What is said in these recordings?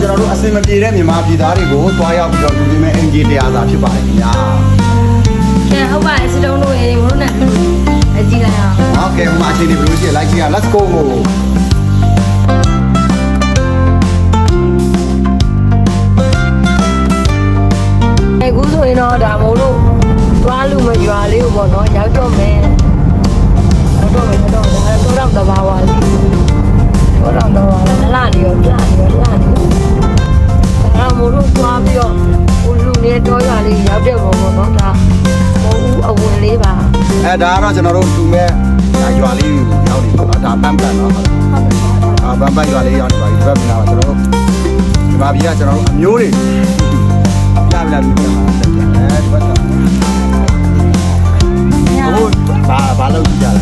ကျွန်တော်တို့အစင်မပြေတဲ့မြန်မာပြည်သားတွေကိုတွားရောက်ပြီးတော့လူကြီးမဲ့ NG တရားစာဖြစ်ပါတယ်ခင်ဗျာကဲဟုတ်ပါတယ်စတုံးတို့ရေမလို့နဲ့အကြည့်လိုက်အောင်။ဟုတ်ကဲ့ဟိုမှာအချိန်နေဘယ်လိုရှိလဲလိုက်ကြည့်ရ let's go အခုဆိုရင်တော့ဒါမို့လို့သွားလူမရွာလေးကိုပေါ့နော်ရောက်တော့မယ်ရောက်တော့မယ်ရောက်တော့မယ်ဒါတော့တော့တ တော့ရွာလေးရောက်တဲ့ပုံပေါ့နော်ဒါမဟုတ်ဘူးအဝင်လေးပါအဲဒါကတော့ကျွန်တော်တို့လူမဲ့ဒါရွာလေးကိုရောက်နေပါတော့ဒါပန်းပန်းနော်အာပန်းပန်းရွာလေးရောက်နေပါပြီဒီဘက်ပြန်လာကျွန်တော်တို့ဒီမှာပြည်ကကျွန်တော်တို့အမျိုးတွေလာလာပြီးပြန်လာတယ်ဒီဘက်ကဟုတ်ဘာဘာလို့ကြည့်ကြလဲ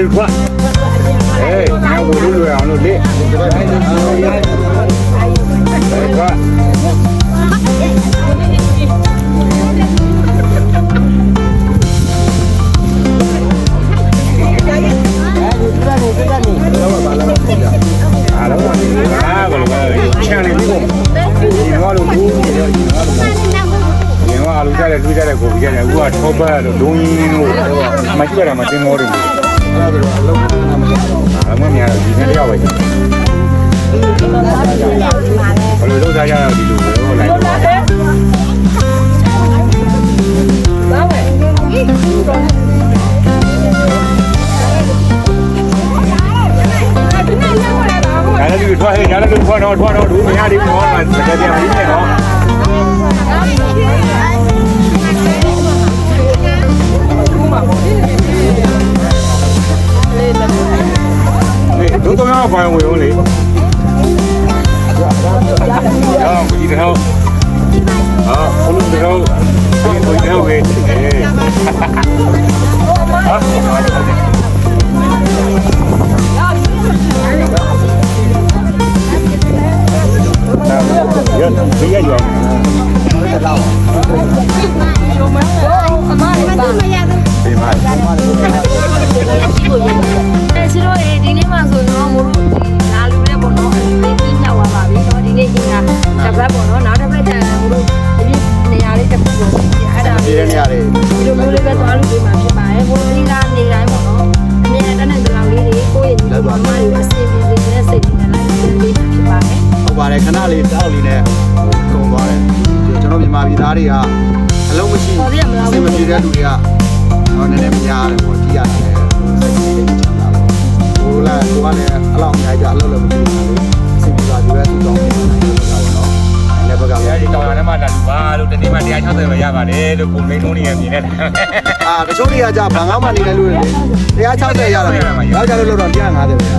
ဒါတွေခွတ်အေးငါဝေလို့လွယ်အောင်လို့လေခွတ်အားလုံးအာဘယ်လိုလဲချန်နေပြီကိုဒီတော့လို့ဘူးဒီတော့ဒီတော့လို့ဒီတော့အလူကြတဲ့လူကြတဲ့ကိုကြတယ်အခုကထောပတ်လို့ဒုံရင်းလို့မကြည့်ရမှာတင်မောတယ် အဲ့ဒါဆိုအလုံးနာမည်အမများဒီနေ့ရောက်ပဲဘယ်လိုလုပ်သားကြရဒီလိုပဲလိုက်တော့ဒါလည်းဒီထွက်ဟဲ့ဒါလ တို့တော့ဘာဝင်ဝင်လေရောဒီတော့အာဘလို့ဒီတော့ဒီတော့ဝေးအေးရ ချစ်တို့ရေဒီနေ့မှဆိုတော့မိုးတို့လာလူတဲ့ပေါ့နော်အလူလေးပြပြောက်သွားပါပြီတော့ဒီနေ့အင်ကတစ်ပတ်ပေါ့နော်နောက်တစ်ပတ်ကျရင်မိုးတို့ဒီနေရာလေးတစ်ခုပေါ့အဲ့ဒါလေးနေရာလေးဒီလိုမျိုးလေးပဲသွားလူတွေမှာဖြစ်ပါရဲ့ဘိုးကြီးကနေတိုင်းပေါ့နော်အမြဲတမ်းတဲ့လောင်လေးတွေကိုယ့်ရဲ့မမတွေအစီအစဉ်လေးနဲ့စိတ်နဲ့လိုက်လေးဖြစ်ပါရဲ့ဟုတ်ပါတယ်ခဏလေးတောက်လေးနဲ့ကုန်သွားတယ်ကျွန်တော်မြန်မာပြည်သားတွေကအလုံးမရှိစိတ်မပြေတဲ့လူတွေကတော့နည်းနည်းမရဘူးပေါ့ကြည့်ရတယ် လာကိုကလည်းအလောက်အများကြီးအလုပ်လည်းမလုပ်ဘူးအစင်ပြေတာဒီပဲသူတောင်းနေတာပေါ့နော်အဲ့ဘက်ကတရားကြီးတောင်းရတဲ့မှာလာလူပါလို့တနေ့မှ160ပဲရပါတယ်လို့ကိုမိန်လုံးနေရမြင်နေတာအာတချို့တွေကကြာဘာငါမှနေတဲ့လူတွေ160ရတာနောက်ကြလို့လို့တော့150ပဲရ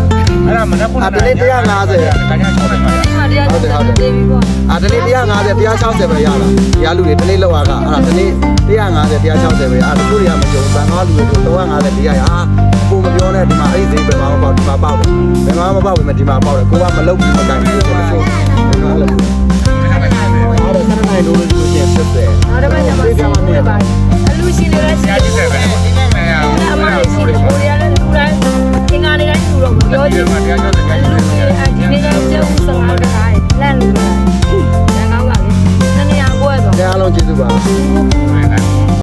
အဲ့ဒါမနက်9:00နာရီကညာ6နိုင်ပါလား ဒီမှာတရားကျတော့တေးပြီးပေါ့အာတနေ့150 160ပဲရတာတရားလူတွေတနေ့လောက်ရကအဲ့ဒါတနေ့150 160ပဲအာတချို့တွေကမကြုံဘာငါလူတွေ350တရားရအာကိုမပြောနဲ့ဒီမှာအဲ့ဒီဈေးပဲမပေါက်ဒီမှာပေါက်တယ်ဘယ်မှာမပေါက်ဘူးဒီမှာပေါက်တယ်ကိုကမလုပ်ဘူးမကင်ဘူးဆိုတော့တချို့အဲ့လိုအားတော့ဆက်နိုင်လို့လို့ကျင်ဖြစ်တယ်နောက်တစ်ပတ်ကျမှစီးနေပါအလူရှင်တွေလည်း